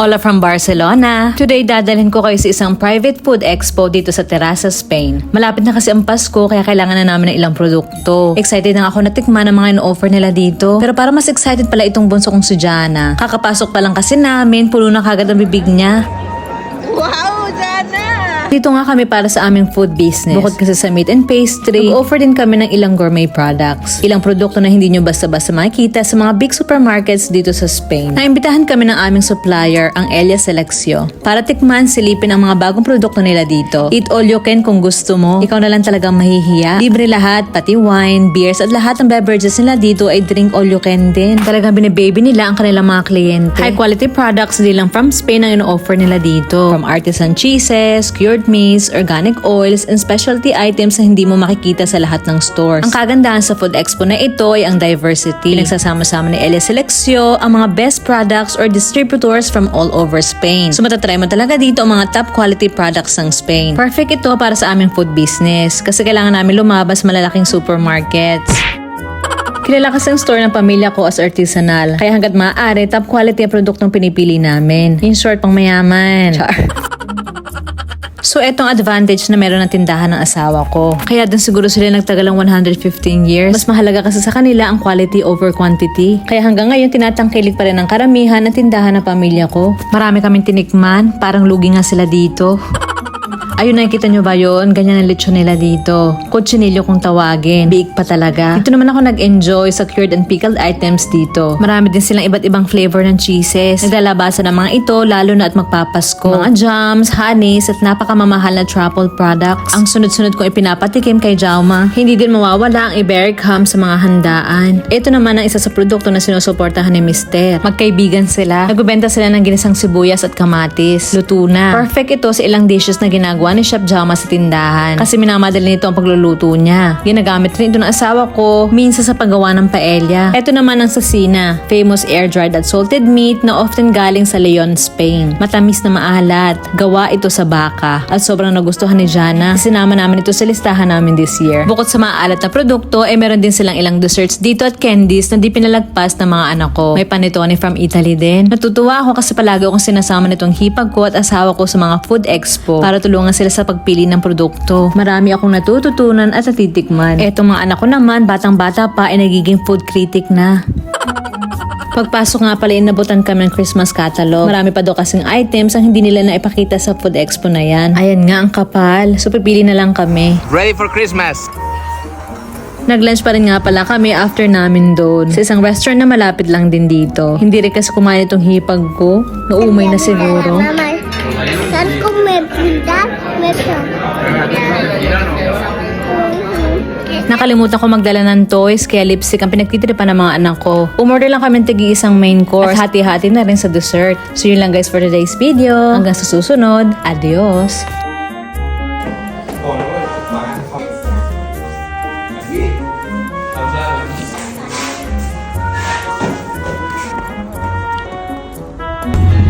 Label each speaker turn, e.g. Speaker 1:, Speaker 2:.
Speaker 1: Ola from Barcelona. Today dadalhin ko kayo sa isang private food expo dito sa Terraza, Spain. Malapit na kasi ang Pasko kaya kailangan na namin ng ilang produkto. Excited na ako na tikman ang mga in-offer nila dito. Pero para mas excited pala itong bunso kong si Jana. Kakapasok pa lang kasi namin, puno na kagad ang bibig niya.
Speaker 2: Wow!
Speaker 1: Dito nga kami para sa aming food business. Bukod kasi sa meat and pastry, nag-offer din kami ng ilang gourmet products. Ilang produkto na hindi nyo basta-basta makikita sa mga big supermarkets dito sa Spain. Naimbitahan kami ng aming supplier, ang Elia Seleccio, para tikman, silipin ang mga bagong produkto nila dito. Eat all you can kung gusto mo. Ikaw na lang talagang mahihiya. Libre lahat, pati wine, beers, at lahat ng beverages nila dito ay drink all you can din. Talagang binibaby nila ang kanilang mga kliyente. High quality products din lang from Spain ang ino-offer nila dito. From artisan cheeses, cured meats, organic oils, and specialty items na hindi mo makikita sa lahat ng stores. Ang kagandahan sa Food Expo na ito ay ang diversity. Pinagsasama-sama ni Elia Seleccio ang mga best products or distributors from all over Spain. So matatry mo talaga dito ang mga top quality products ng Spain. Perfect ito para sa aming food business kasi kailangan namin lumabas malalaking supermarkets. Kilala kasi ang store ng pamilya ko as artisanal. Kaya hanggat maaari, top quality ang produktong pinipili namin. In short, pang mayaman. Char. So, etong advantage na meron ng tindahan ng asawa ko. Kaya dun siguro sila nagtagal ng 115 years. Mas mahalaga kasi sa kanila ang quality over quantity. Kaya hanggang ngayon, tinatangkilik pa rin ng karamihan ng tindahan ng pamilya ko. Marami kaming tinikman, parang lugi nga sila dito. Ayun, nakikita nyo ba yun? Ganyan ang lechon nila dito. Kutsinilyo kung tawagin. Biig pa talaga. Dito naman ako nag-enjoy sa cured and pickled items dito. Marami din silang iba't ibang flavor ng cheeses. Naglalabasan ng mga ito lalo na at magpapasko. Mga jams, honeys, at napakamamahal na truffle products. Ang sunod-sunod kong ipinapatikim kay Jauma. Hindi din mawawala ang Iberic ham sa mga handaan. Ito naman ang isa sa produkto na sinusuportahan ni Mister. Magkaibigan sila. Nagbebenta sila ng ginisang sibuyas at kamatis. Luto na. Perfect ito sa ilang dishes na ginagawa ni Chef Jama sa tindahan. Kasi minamadali nito ang pagluluto niya. Ginagamit rin ito ng asawa ko minsan sa paggawa ng paella. Ito naman ang sasina, famous air-dried at salted meat na often galing sa Leon, Spain. Matamis na maalat. Gawa ito sa baka. At sobrang nagustuhan ni Jana. Sinama namin ito sa listahan namin this year. Bukod sa maalat na produkto, ay meron din silang ilang desserts dito at candies na di pinalagpas ng mga anak ko. May panetone from Italy din. Natutuwa ako kasi palagi akong sinasama nitong hipag ko at asawa ko sa mga food expo para tulungan sila sa pagpili ng produkto. Marami akong natututunan at natitikman. Etong mga anak ko naman, batang-bata pa ay nagiging food critic na. Pagpasok nga pala, inabutan kami ng Christmas catalog. Marami pa daw kasing items ang hindi nila naipakita sa food expo na yan. Ayan nga ang kapal. So pipili na lang kami.
Speaker 3: Ready for Christmas.
Speaker 1: Nag-lunch pa rin nga pala kami after namin doon sa isang restaurant na malapit lang din dito. Hindi rin kasi kumain itong hipag ko. Naumay na siguro.
Speaker 4: Mama, ko may punta? May
Speaker 1: Nakalimutan ko magdala ng toys kaya lipstick ang pinagtitripan ng mga anak ko. Umorder lang kami ng tigi isang main course at hati-hati na rin sa dessert. So yun lang guys for today's video. Hanggang sa susunod. Adios!